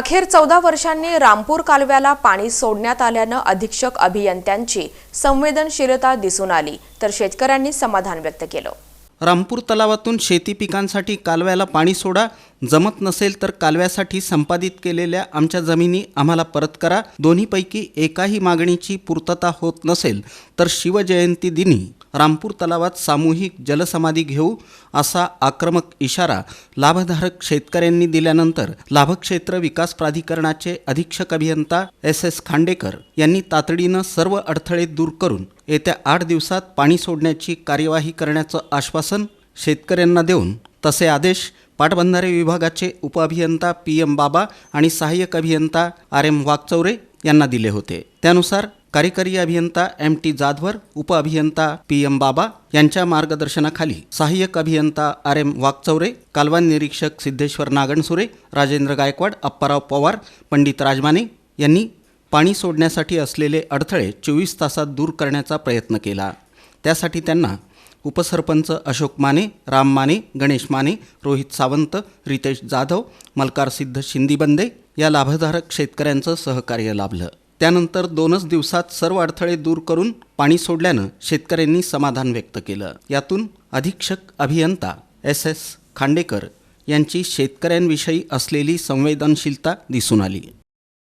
अखेर चौदा वर्षांनी रामपूर कालव्याला पाणी सोडण्यात आल्यानं अधीक्षक अभियंत्यांची संवेदनशीलता दिसून आली तर शेतकऱ्यांनी समाधान व्यक्त केलं. रामपूर तलावातून शेती पिकांसाठी कालव्याला पाणी सोडा जमत नसेल तर कालव्यासाठी संपादित केलेल्या आमच्या जमिनी आम्हाला परत करा दोन्हीपैकी एकाही मागणीची पूर्तता होत नसेल तर शिवजयंती दिनी रामपूर तलावात सामूहिक जलसमाधी घेऊ असा आक्रमक इशारा लाभधारक शेतकऱ्यांनी दिल्यानंतर लाभक्षेत्र विकास प्राधिकरणाचे अधीक्षक अभियंता एस एस खांडेकर यांनी तातडीनं सर्व अडथळे दूर करून येत्या आठ दिवसात पाणी सोडण्याची कार्यवाही करण्याचं आश्वासन शेतकऱ्यांना देऊन तसे आदेश पाटबंधारे विभागाचे उपअभियंता पी एम बाबा आणि सहाय्यक अभियंता आर एम वाघचौरे यांना दिले होते. त्यानुसार कार्यकारी अभियंता एम टी जाधवर उपअभियंता पी एम बाबा यांच्या मार्गदर्शनाखाली सहाय्यक अभियंता आर एम वागचौरे कालवा निरीक्षक सिद्धेश्वर नागणसुरे राजेंद्र गायकवाड अप्पाराव पवार पंडित राजमाने यांनी पाणी सोडण्यासाठी असलेले अडथळे चोवीस तासात दूर करण्याचा प्रयत्न केला. त्यासाठी त्यांना उपसरपंच अशोक माने राम माने गणेश माने रोहित सावंत रितेश जाधव मलकार सिद्ध शिंदीबंदे या लाभधारक शेतकऱ्यांचं सहकार्य लाभलं. त्यानंतर दोनच दिवसात सर्व अडथळे दूर करून पाणी सोडल्यानं शेतकऱ्यांनी समाधान व्यक्त केलं. यातून अधीक्षक अभियंता एस एस खांडेकर यांची शेतकऱ्यांविषयी असलेली संवेदनशीलता दिसून आली.